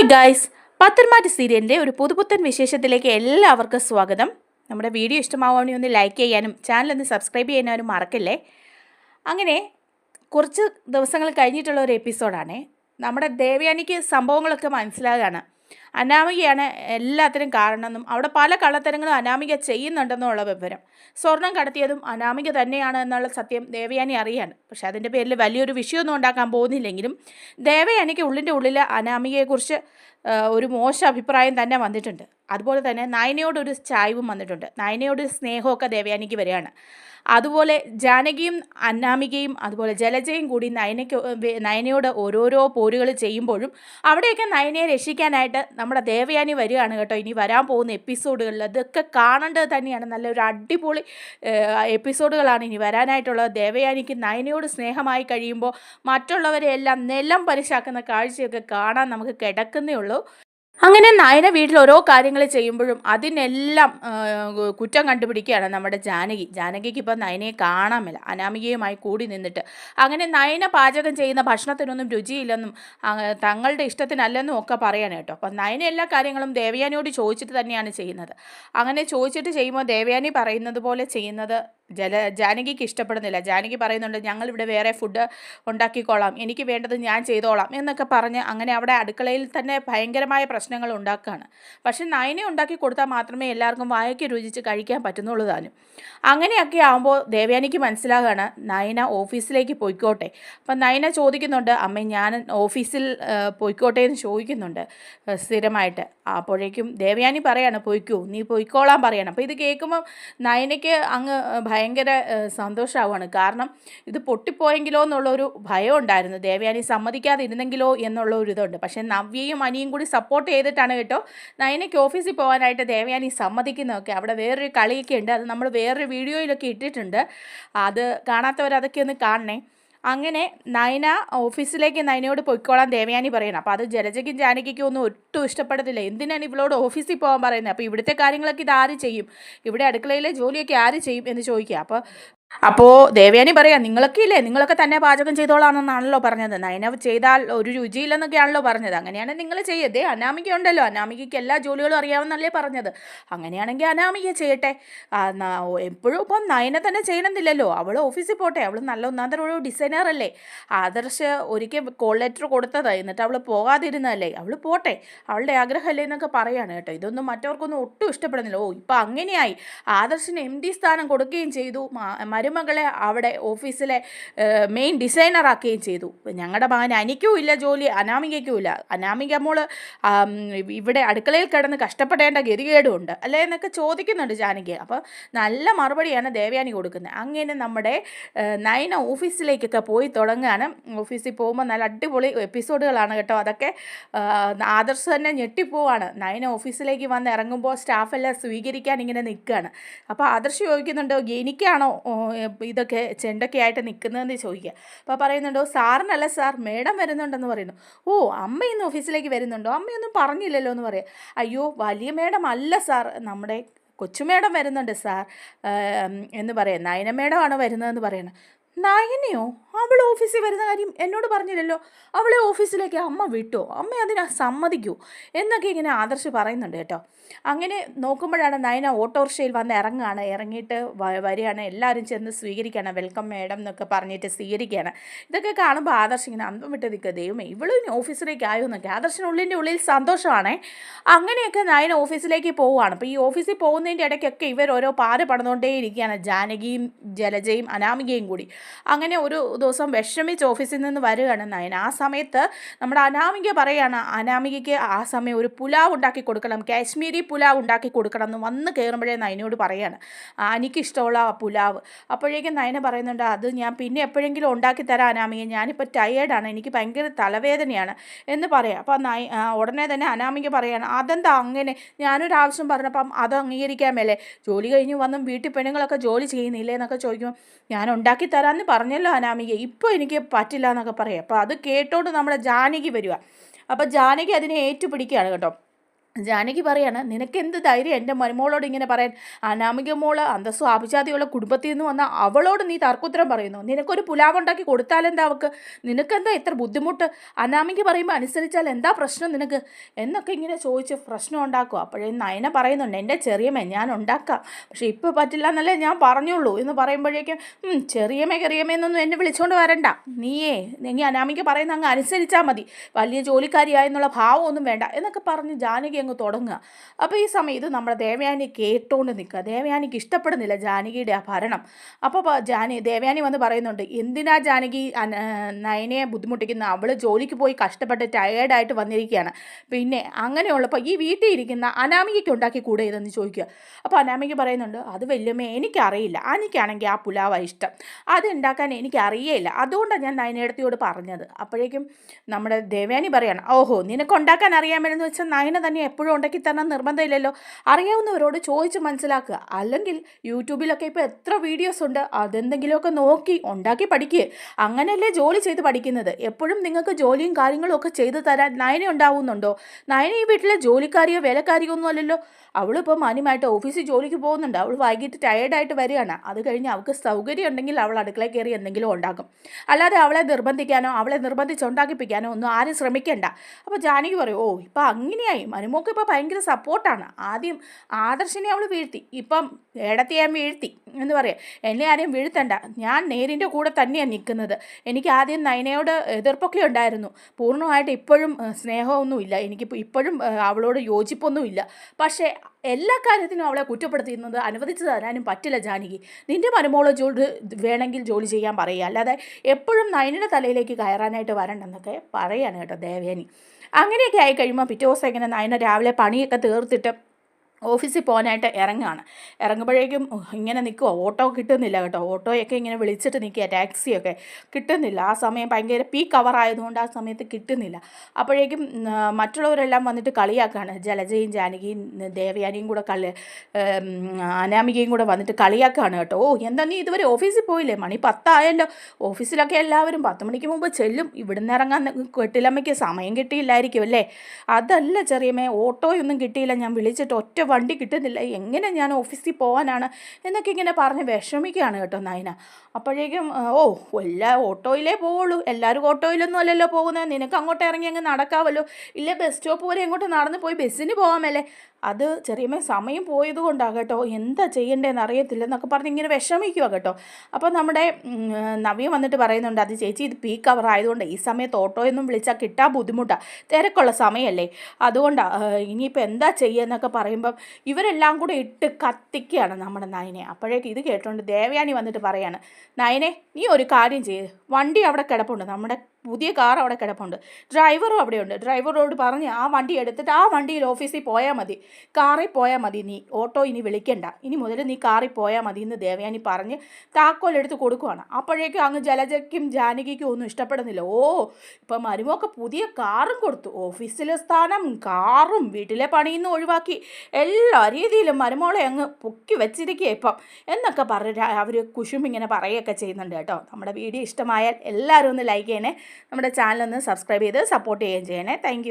Hi guys പത്തന്മാറ്റ് സീരിയലിന്റെ ഒരു പുതുപുത്തൻ വിശേഷത്തിലേക്ക് എല്ലാവർക്കും സ്വാഗതം. നമ്മുടെ വീഡിയോ ഇഷ്ടമാവുകയാണെങ്കിൽ ഒന്ന് ലൈക്ക് ചെയ്യാനും ചാനൽ ഒന്ന് സബ്സ്ക്രൈബ് ചെയ്യാനും മറക്കല്ലേ? അങ്ങനെ കുറച്ച് ദിവസങ്ങൾ കഴിഞ്ഞിട്ടുള്ള ഒരു എപ്പിസോഡാണ് നമ്മുടെ ദേവയാനിക്ക് സംഭവങ്ങളൊക്കെ മനസ്സിലാകുകയാണ് അനാമികയാണ് എല്ലാത്തിനും കാരണമെന്നും അവിടെ പല കള്ളത്തരങ്ങളും അനാമിക ചെയ്യുന്നുണ്ടെന്നുള്ള വിവരം. സ്വർണം കടത്തിയതും അനാമിക തന്നെയാണ് എന്നുള്ള സത്യം ദേവയാനി അറിയാണ് പക്ഷെ അതിന്റെ പേരിൽ വലിയൊരു വിഷയമൊന്നും ഉണ്ടാക്കാൻ പോകുന്നില്ലെങ്കിലും ദേവയാനിക്ക് ഉള്ളിന്റെ ഉള്ളിൽ അനാമികയെക്കുറിച്ച് ഒരു മോശം അഭിപ്രായം തന്നെ വന്നിട്ടുണ്ട്. അതുപോലെ തന്നെ നയനയോടൊരു ചായവും വന്നിട്ടുണ്ട്. നായനയോട് സ്നേഹമൊക്കെ ദേവയാനിക്ക് വരികയാണ്. അതുപോലെ ജാനകിയും അന്നാമികയും അതുപോലെ ജലജയും കൂടി നയനയ്ക്ക് നയനയോട് ഓരോരോ പോരുകൾ ചെയ്യുമ്പോഴും അവിടെയൊക്കെ നയനയെ രക്ഷിക്കാനായിട്ട് നമ്മുടെ ദേവയാനി വരികയാണ് കേട്ടോ. ഇനി വരാൻ പോകുന്ന എപ്പിസോഡുകളിൽ അതൊക്കെ കാണേണ്ടത് തന്നെയാണ്. നല്ലൊരു അടിപൊളി എപ്പിസോഡുകളാണ് ഇനി വരാനായിട്ടുള്ളത്. ദേവയാനിക്ക് നയനയോട് സ്നേഹമായി കഴിയുമ്പോൾ മറ്റുള്ളവരെ എല്ലാം നിലം പരിശാക്കുന്ന കാഴ്ചയൊക്കെ കാണാൻ നമുക്ക് കിടക്കുന്നേ ഉള്ളൂ. അങ്ങനെ നയന വീട്ടിൽ ഓരോ കാര്യങ്ങൾ ചെയ്യുമ്പോഴും അതിനെല്ലാം കുറ്റം കണ്ടുപിടിക്കുകയാണ് നമ്മുടെ ജാനകി. ജാനകിക്ക് ഇപ്പം നയനയെ കാണാമില്ല. അനാമികയുമായി കൂടി നിന്നിട്ട്. അങ്ങനെ നയന പാചകം ചെയ്യുന്ന ഭക്ഷണത്തിനൊന്നും രുചിയില്ലെന്നും തങ്ങളുടെ ഇഷ്ടത്തിനല്ലെന്നും ഒക്കെ പറയാണ് കേട്ടോ. അപ്പം നയന എല്ലാ കാര്യങ്ങളും ദേവയാനിയോട് ചോദിച്ചിട്ട് തന്നെയാണ് ചെയ്യുന്നത്. അങ്ങനെ ചോദിച്ചിട്ട് ചെയ്യുമ്പോൾ ദേവയാനി പറയുന്നത് പോലെ ചെയ്യുന്നത് ജല ജാനകിക്ക് ഇഷ്ടപ്പെടുന്നില്ല. ജാനകി പറയുന്നുണ്ട് ഞങ്ങൾ ഇവിടെ വേറെ ഫുഡ് ഉണ്ടാക്കിക്കോളാം. എനിക്ക് വേണ്ടത് ഞാൻ ചെയ്തോളാം. എന്നൊക്കെ പറഞ്ഞ് അങ്ങനെ അവിടെ അടുക്കളയിൽ തന്നെ ഭയങ്കരമായ പ്രശ്നങ്ങൾ ഉണ്ടാക്കുകയാണ് പക്ഷെ നയനെ ഉണ്ടാക്കി കൊടുത്താൽ മാത്രമേ എല്ലാവർക്കും വായയ്ക്ക് രുചിച്ച് കഴിക്കാൻ പറ്റുന്നുള്ളൂ താനും. അങ്ങനെയൊക്കെ ആകുമ്പോൾ ദേവയാനിക്ക് മനസ്സിലാകുകയാണ് നയന ഓഫീസിലേക്ക് പോയിക്കോട്ടെ. അപ്പം നയന ചോദിക്കുന്നുണ്ട് അമ്മ ഞാൻ ഓഫീസിൽ പോയിക്കോട്ടെ എന്ന് ചോദിക്കുന്നുണ്ട് സ്ഥിരമായിട്ട്. അപ്പോഴേക്കും ദേവയാനി പറയാണ് പോയിക്കോ നീ പോയിക്കോളാൻ പറയണം. അപ്പോൾ ഇത് കേൾക്കുമ്പോൾ നയനയ്ക്ക് അങ്ങ് ഭയങ്കര സന്തോഷമാവുകയാണ് കാരണം ഇത് പൊട്ടിപ്പോയെങ്കിലോ എന്നുള്ളൊരു ഭയം ഉണ്ടായിരുന്നു. ദേവയാനി സമ്മതിക്കാതിരുന്നെങ്കിലോ എന്നുള്ള ഒരു ഇതുണ്ട്. പക്ഷേ നവ്യയും അനിയും കൂടി സപ്പോർട്ട് ചെയ്തിട്ടാണ് കേട്ടോ നയനയ്ക്ക് ഓഫീസിൽ പോകാനായിട്ട് ദേവയാനി സമ്മതിക്കുന്നതൊക്കെ. അവിടെ വേറൊരു കളിയൊക്കെ ഉണ്ട്. അത് നമ്മൾ വേറൊരു വീഡിയോയിലൊക്കെ ഇട്ടിട്ടുണ്ട്. അത് കാണാത്തവർ അതൊക്കെ ഒന്ന് കാണണേ. അങ്ങനെ നയന ഓഫീസിലേക്ക് നയനയോട് പൊയ്ക്കോളാൻ ദേവയാനി പറയണം അപ്പോൾ അത് ജലജയ്ക്കും ജാനകിക്കും ഒന്നും ഒട്ടും ഇഷ്ടപ്പെടത്തില്ല. എന്തിനാണ് ഇവളോട് ഓഫീസിൽ പോകാൻ പറയുന്നത്? അപ്പോൾ ഇവിടുത്തെ കാര്യങ്ങളൊക്കെ ഇത് ആര് ചെയ്യും? ഇവിടെ അടുക്കളയിലെ ജോലിയൊക്കെ ആര് ചെയ്യും എന്ന് ചോദിക്കുക. അപ്പോൾ അപ്പോൾ ദേവയാനി പറയാം നിങ്ങളൊക്കെ ഇല്ലേ നിങ്ങളൊക്കെ തന്നെ പാചകം ചെയ്തോളാണെന്നാണല്ലോ പറഞ്ഞത്. നയന ചെയ്താൽ ഒരു രുചിയില്ലെന്നൊക്കെയാണല്ലോ പറഞ്ഞത്. അങ്ങനെയാണെങ്കിൽ നിങ്ങൾ ചെയ്യതേ അനാമിക ഉണ്ടല്ലോ. അനാമികയ്ക്ക് എല്ലാ ജോലികളും അറിയാമെന്നല്ലേ പറഞ്ഞത്. അങ്ങനെയാണെങ്കിൽ അനാമിക ചെയ്യട്ടെ. എപ്പോഴും ഇപ്പം നയന തന്നെ ചെയ്യണമെന്നില്ലല്ലോ. അവൾ ഓഫീസിൽ പോട്ടെ. അവൾ നല്ല ഒന്നാന്തരം ഒരു ഡിസൈനർ അല്ലേ. ആദർശ് ഒരിക്കൽ കോൾ ലെറ്റർ കൊടുത്തത്. എന്നിട്ട് അവൾ പോകാതിരുന്നതല്ലേ. അവൾ പോട്ടെ. അവളുടെ ആഗ്രഹമല്ലേ എന്നൊക്കെ പറയാണ് കേട്ടോ. ഇതൊന്നും മറ്റവർക്കൊന്നും ഒട്ടും ഇഷ്ടപ്പെടുന്നില്ല. ഓ ഇപ്പം അങ്ങനെയായി. ആദർശിന് എം ഡി സ്ഥാനം കൊടുക്കുകയും ചെയ്തു. മരുമകളെ അവിടെ ഓഫീസിലെ മെയിൻ ഡിസൈനറാക്കുകയും ചെയ്തു. ഞങ്ങളുടെ മകൻ അനിക്കും ഇല്ല ജോലി അനാമികയ്ക്കും ഇല്ല. അനാമിക മോൾ ഇവിടെ അടുക്കളയിൽ കിടന്ന് കഷ്ടപ്പെടേണ്ട ഗതികേടും ഉണ്ട് അല്ലേ എന്നൊക്കെ ചോദിക്കുന്നുണ്ട് ജാനകി അപ്പോൾ നല്ല മറുപടിയാണ് ദേവയാനി കൊടുക്കുന്നത്. അങ്ങനെ നമ്മുടെ നയന ഓഫീസിലേക്കൊക്കെ പോയി തുടങ്ങുകയാണ് ഓഫീസിൽ പോകുമ്പോൾ നല്ല അടിപൊളി എപ്പിസോഡുകളാണ് കേട്ടോ. അതൊക്കെ ആദർശ് തന്നെ ഞെട്ടിപ്പോവാണ്. നയന ഓഫീസിലേക്ക് വന്ന് ഇറങ്ങുമ്പോൾ സ്റ്റാഫെല്ലാം സ്വീകരിക്കാൻ ഇങ്ങനെ നിൽക്കുകയാണ് അപ്പോൾ ആദർശ് ചോദിക്കുന്നുണ്ട് എനിക്കാണോ ഇതൊക്കെ ചെണ്ടൊക്കെ ആയിട്ട് നിൽക്കുന്നതെന്ന് ചോദിക്കുക. അപ്പോൾ പറയുന്നുണ്ടോ സാറിനല്ല സാർ മേഡം വരുന്നുണ്ടെന്ന് പറയുന്നു. ഓ അമ്മ ഇന്ന് ഓഫീസിലേക്ക് വരുന്നുണ്ടോ? അമ്മയൊന്നും പറഞ്ഞില്ലല്ലോ എന്ന് പറയാം. അയ്യോ വലിയ മേഡം അല്ല സാർ നമ്മുടെ കൊച്ചു മേഡം വരുന്നുണ്ട് സാർ എന്ന് പറയാം. നയന മേഡമാണ് വരുന്നതെന്ന് പറയണം. നയനയോ അവൾ ഓഫീസിൽ വരുന്ന കാര്യം എന്നോട് പറഞ്ഞില്ലല്ലോ. അവളെ ഓഫീസിലേക്ക് അമ്മ വിട്ടോ? അമ്മ അതിനെ സമ്മതിക്കൂ. എന്നൊക്കെ ഇങ്ങനെ ആദർശ് പറയുന്നുണ്ട് കേട്ടോ. അങ്ങനെ നോക്കുമ്പോഴാണ് നയന ഓട്ടോറിക്ഷയിൽ വന്ന് ഇറങ്ങുകയാണ്. ഇറങ്ങിയിട്ട് വരികയാണ്. എല്ലാവരും ചെന്ന് സ്വീകരിക്കുകയാണ്. വെൽക്കം മേഡം എന്നൊക്കെ പറഞ്ഞിട്ട് സ്വീകരിക്കുകയാണ്. ഇതൊക്കെ കാണുമ്പോൾ ആദർശ് ഇങ്ങനെ അന്തം വിട്ട് നിൽക്കുക. ദൈവമേ ഇവളും ഓഫീസിലേക്ക് ആയോ എന്നൊക്കെ. ആദർശിനുള്ളിന്റെ ഉള്ളിൽ സന്തോഷമാണേ. അങ്ങനെയൊക്കെ നയന ഓഫീസിലേക്ക് പോവുകയാണ്. അപ്പോൾ ഈ ഓഫീസിൽ പോകുന്നതിന്റെ ഇടയ്ക്കൊക്കെ ഇവർ ഓരോ പാര പടന്നുകൊണ്ടേ ഇരിക്കുകയാണ് ജാനകിയും ജലജയും അനാമികയും കൂടി. അങ്ങനെ ഒരു ദിവസം വിഷമിച്ച് ഓഫീസിൽ നിന്ന് വരികയാണ് നയൻ ആ സമയത്ത് നമ്മുടെ അനാമിക പറയുകയാണ് അനാമികയ്ക്ക് ആ സമയം ഒരു പുലാവ് ഉണ്ടാക്കി കൊടുക്കണം കാശ്മീരി പുലാവ് ഉണ്ടാക്കി കൊടുക്കണം എന്ന് വന്ന് കയറുമ്പോഴേ നയനോട് പറയാണ്. "ആ, എനിക്കിഷ്ടമുള്ള ആ പുലാവ്. അപ്പോഴേക്കും നയന പറയുന്നുണ്ട് അത് ഞാൻ പിന്നെ എപ്പോഴെങ്കിലും ഉണ്ടാക്കി തരാം അനാമിക. ഞാനിപ്പോൾ ടയേർഡാണ് എനിക്ക് ഭയങ്കര തലവേദനയാണ് എന്ന് പറയാം. അപ്പോൾ നയ ഉടനെ തന്നെ അനാമിക പറയാണ് അതെന്താ അങ്ങനെ? ഞാനൊരു ആവശ്യം പറഞ്ഞപ്പം അത് അംഗീകരിക്കാൻ മേലെ. ജോലി കഴിഞ്ഞ് വന്നും വീട്ടിൽ പെണ്ണുങ്ങളൊക്കെ ജോലി ചെയ്യുന്നില്ലേ എന്നൊക്കെ ചോദിക്കുമ്പോൾ ഞാൻ ഉണ്ടാക്കി തരാമെന്ന് പറഞ്ഞല്ലോ അനാമിക ഇപ്പോൾ എനിക്ക് പറ്റില്ല എന്നൊക്കെ പറയാം. അപ്പോൾ അത് കേട്ടോണ്ട് നമ്മുടെ ജാനകി വരിക അപ്പോൾ ജാനകി അതിനെ ഏറ്റുപിടിക്കുകയാണ് കേട്ടോ. ജാനകി പറയാണ് നിനക്ക് എന്ത് ധൈര്യം? എന്റെ മരുമോളോട് ഇങ്ങനെ പറയാൻ. അനാമിക മോൾ അന്തസ്സും ആഭിജാതിയുള്ള കുടുംബത്തിൽ നിന്ന് വന്ന അവളോട് നീ തർക്കുത്തരം പറയുന്നു. നിനക്കൊരു പുലാവ് ഉണ്ടാക്കി കൊടുത്താലെന്താ അവൾക്ക് നിനക്കെന്താ ഇത്ര ബുദ്ധിമുട്ട്? അനാമിക പറയുമ്പോൾ അനുസരിച്ചാൽ എന്താ പ്രശ്നം നിനക്ക്? എന്നൊക്കെ ഇങ്ങനെ ചോദിച്ച് പ്രശ്നം ഉണ്ടാക്കുക അപ്പോഴേ നയന പറയുന്നുണ്ട് എന്റെ ചെറിയമ്മ ഞാൻ ഉണ്ടാക്കാം. പക്ഷേ ഇപ്പോൾ പറ്റില്ല എന്നല്ലേ ഞാൻ പറഞ്ഞുള്ളൂ. എന്ന് പറയുമ്പോഴേക്കും ചെറിയമ്മ ചെറിയമ്മ എന്നൊന്നും എന്നെ വിളിച്ചുകൊണ്ട് വരണ്ട. നീയേ നീ അനാമിക പറയുന്ന അങ്ങ് അനുസരിച്ചാൽ മതി. വലിയ ജോലിക്കാരിയായെന്നുള്ള ഭാവമൊന്നും വേണ്ട. എന്നൊക്കെ പറഞ്ഞ് ജാനകി അങ്ങ് തുടങ്ങുക. അപ്പോൾ ഈ സമയത്ത് നമ്മുടെ ദേവയാനി കേട്ടോണ്ട് നിൽക്കുക. ദേവയാനിക്ക് ഇഷ്ടപ്പെടുന്നില്ല ജാനകിയുടെ ആ ഭരണം. അപ്പോൾ ജാനി ദേവയാനി വന്ന് പറയുന്നുണ്ട് എന്തിനാ ജാനകി നയനയെ ബുദ്ധിമുട്ടിക്കുന്ന? അവൾ ജോലിക്ക് പോയി കഷ്ടപ്പെട്ട് ടയേർഡായിട്ട് വന്നിരിക്കുകയാണ്. പിന്നെ അങ്ങനെയുള്ളപ്പോൾ ഈ വീട്ടിൽ ഇരിക്കുന്ന അനാമികയ്ക്ക് ഉണ്ടാക്കി കൂടെ ഇതെന്ന് ചോദിക്കുക. അപ്പോൾ അനാമിക പറയുന്നുണ്ട് അത് വല്യമ്മ എനിക്കറിയില്ല. എനിക്കാണെങ്കിൽ ആ പുലാവ ഇഷ്ടം. അത് ഉണ്ടാക്കാൻ എനിക്കറിയേയില്ല. അതുകൊണ്ടാണ് ഞാൻ നയനേടത്തിയോട് പറഞ്ഞത്. അപ്പോഴേക്കും നമ്മുടെ ദേവയാനി പറയാണ് ഓഹോ നിനക്ക് ഉണ്ടാക്കാൻ അറിയാമെന്ന് വെച്ചാൽ നയന തന്നെ എപ്പോഴും ഉണ്ടാക്കി തരണം നിർബന്ധമില്ലല്ലോ. അറിയാവുന്നവരോട് ചോദിച്ച് മനസ്സിലാക്കുക. അല്ലെങ്കിൽ യൂട്യൂബിലൊക്കെ ഇപ്പോൾ എത്ര വീഡിയോസ് ഉണ്ട് അതെന്തെങ്കിലുമൊക്കെ നോക്കി ഉണ്ടാക്കി പഠിക്കുക അങ്ങനെയല്ലേ ജോലി ചെയ്ത് പഠിക്കുന്നത്. എപ്പോഴും നിങ്ങൾക്ക് ജോലിയും കാര്യങ്ങളും ഒക്കെ ചെയ്തു തരാൻ നയന ഉണ്ടാവുന്നുണ്ടോ? നയന ഈ വീട്ടിലെ ജോലിക്കാരിയോ വേലക്കാരിയോ ഒന്നും അല്ലല്ലോ. അവളിപ്പോൾ മാന്യമായിട്ട് ഓഫീസിൽ ജോലിക്ക് പോകുന്നുണ്ട്. അവൾ വൈകിട്ട് ടയേർഡായിട്ട് വരികയാണ്. അത് കഴിഞ്ഞ് അവൾക്ക് സൗകര്യം ഉണ്ടെങ്കിൽ അവൾ അടുക്കളയിൽ കയറി എന്തെങ്കിലും ഉണ്ടാക്കും. അല്ലാതെ അവളെ നിർബന്ധിക്കാനോ അവളെ നിർബന്ധിച്ച് ഉണ്ടാക്കിപ്പിക്കാനോ ഒന്നും ആരും ശ്രമിക്കേണ്ട. അപ്പോൾ ജാനകി പറയും ഓ ഇപ്പം അങ്ങനെയായി. മനുമോക്ക് ഇപ്പോൾ ഭയങ്കര സപ്പോർട്ടാണ് ആദ്യം ആദർശിനെ അവൾ വീഴ്ത്തി. ഇപ്പം ഏടത്തെ ഞാൻ വീഴ്ത്തി എന്ന് പറയാം. എന്നെ ആരെയും വീഴ്ത്തണ്ട. ഞാൻ നേരിന്റെ കൂടെ തന്നെയാണ് നിൽക്കുന്നത് എനിക്ക് ആദ്യം നയനയോട് എതിർപ്പൊക്കെ ഉണ്ടായിരുന്നു. പൂർണമായിട്ട് ഇപ്പോഴും സ്നേഹമൊന്നുമില്ല. എനിക്കിപ്പോൾ ഇപ്പോഴും അവളോട് യോജിപ്പൊന്നുമില്ല. പക്ഷേ എല്ലാ കാര്യത്തിനും അവളെ കുറ്റപ്പെടുത്തിയിരുന്നത് അനുവദിച്ചു തരാനും പറ്റില്ല ജാനകി. നിന്റെ മരുമോൾ ജോലി വേണമെങ്കിൽ ജോലി ചെയ്യാൻ പറയുക. അല്ലാതെ എപ്പോഴും നയനിയുടെ തലയിലേക്ക് കയറാനായിട്ട് വരണ്ടെന്നൊക്കെ പറയാണ് കേട്ടോ ദേവേനി. അങ്ങനെയൊക്കെ ആയി കഴിയുമ്പോൾ പിറ്റേ ദിവസം ഇങ്ങനെ നയന രാവിലെ പണിയൊക്കെ തീർത്തിട്ട് ഓഫീസിൽ പോകാനായിട്ട് ഇറങ്ങുകയാണ്. ഇറങ്ങുമ്പോഴേക്കും ഇങ്ങനെ നിൽക്കുമോ ഓട്ടോ കിട്ടുന്നില്ല കേട്ടോ. ഓട്ടോയൊക്കെ ഇങ്ങനെ വിളിച്ചിട്ട് നിൽക്കുക ടാക്സിയൊക്കെ കിട്ടുന്നില്ല. ആ സമയം ഭയങ്കര പീക്ക് അവർ ആയതുകൊണ്ട് ആ സമയത്ത് കിട്ടുന്നില്ല. അപ്പോഴേക്കും മറ്റുള്ളവരെല്ലാം വന്നിട്ട് കളിയാക്കുകയാണ്. ജലജയും ജാനകിയും ദേവയാനിയും കൂടെ കളി അനാമികയും കൂടെ വന്നിട്ട് കളിയാക്കുകയാണ് കേട്ടോ. ഓ എന്താ നീ ഇതുവരെ ഓഫീസിൽ പോയില്ലേ? മണി പത്തായല്ലോ. ഓഫീസിലൊക്കെ എല്ലാവരും പത്ത് മണിക്ക് മുമ്പ് ചെല്ലും. ഇവിടുന്ന് ഇറങ്ങാൻ കെട്ടിലമ്മയ്ക്ക് സമയം കിട്ടിയില്ലായിരിക്കും അല്ലേ? അതല്ല ചെറിയമേ ഓട്ടോയൊന്നും കിട്ടിയില്ല. ഞാൻ വിളിച്ചിട്ട് ഒറ്റ വണ്ടി കിട്ടുന്നില്ല. എങ്ങനെ ഞാൻ ഓഫീസിൽ പോകാനാണ് എന്നൊക്കെ ഇങ്ങനെ പറഞ്ഞ് വിഷമിക്കുകയാണ് കേട്ടോ നയന. അപ്പോഴേക്കും ഓ എല്ലാ ഓട്ടോയിലേ പോവുള്ളൂ. എല്ലാവരും ഓട്ടോയിലൊന്നും അല്ലല്ലോ പോകുന്നത്. നിനക്ക് അങ്ങോട്ട് ഇറങ്ങി അങ്ങ് നടക്കാമല്ലോ ഇല്ല ബസ് സ്റ്റോപ്പ് വരെ അങ്ങോട്ട് നടന്ന് പോയി ബസ്സിന് പോകാമല്ലേ അത് ചെറിയമ്മ സമയം പോയത് കൊണ്ടാണ് കേട്ടോ. എന്താ ചെയ്യേണ്ടതെന്ന് അറിയത്തില്ല എന്നൊക്കെ പറഞ്ഞ് ഇങ്ങനെ വിഷമിക്കുക കേട്ടോ. അപ്പോൾ നമ്മുടെ നവ്യ വന്നിട്ട് പറയുന്നുണ്ട് അത് ചേച്ചി ഇത് പീക്ക് അവർ ആയതുകൊണ്ട് ഈ സമയത്ത് ഓട്ടോയൊന്നും വിളിച്ചാൽ കിട്ടാൻ ബുദ്ധിമുട്ടാണ് തിരക്കുള്ള സമയമല്ലേ അതുകൊണ്ടാണ് ഇനിയിപ്പോൾ എന്താ ചെയ്യുക എന്നൊക്കെ പറയുമ്പം ഇവരെല്ലാം കൂടെ ഇട്ട് കത്തിക്കുകയാണ് നമ്മുടെ നയനെ. അപ്പോഴേക്ക് ഇത് കേട്ടുകൊണ്ട് ദേവയാനി വന്നിട്ട് പറയാണ് നയനെ നീ ഒരു കാര്യം ചെയ്ത് വണ്ടി അവിടെ കിടപ്പുണ്ട്. നമ്മുടെ പുതിയ കാർ അവിടെ കിടപ്പുണ്ട്. ഡ്രൈവറും അവിടെയുണ്ട്. ഡ്രൈവറോട് പറഞ്ഞ് ആ വണ്ടി എടുത്തിട്ട് ആ വണ്ടിയിൽ ഓഫീസിൽ പോയാൽ മതി. കാറിൽ പോയാൽ മതി. നീ ഓട്ടോ ഇനി വിളിക്കണ്ട. ഇനി മുതൽ നീ കാറിൽ പോയാൽ മതി എന്ന് ദേവയാനി പറഞ്ഞ് താക്കോൽ എടുത്ത് കൊടുക്കുവാണ്. അപ്പോഴേക്കും അങ്ങ് ജലജയ്ക്കും ജാനകിക്കും ഒന്നും ഇഷ്ടപ്പെടുന്നില്ല. ഓ ഇപ്പം മരുമൊക്കെ പുതിയ കാറും കൊടുത്തു. ഓഫീസിലെ സ്ഥാനം കാറും വീട്ടിലെ പണിയിൽ നിന്ന് ഒഴിവാക്കി. എല്ലാ രീതിയിലും മരുമോളെ അങ്ങ് പൊക്കി വെച്ചിരിക്കുക ഇപ്പം എന്നൊക്കെ പറഞ്ഞ് അവർ കുശും ഇങ്ങനെ പറയുകയൊക്കെ ചെയ്യുന്നുണ്ട് കേട്ടോ. നമ്മുടെ വീഡിയോ ഇഷ്ടമായാൽ എല്ലാവരും ഒന്ന് ലൈക്ക് ചെയ്യണേ. നമ്മുടെ ചാനലൊന്ന് സബ്സ്ക്രൈബ് ചെയ്ത് സപ്പോർട്ട് ചെയ്യുകയും ചെയ്യണേ. താങ്ക്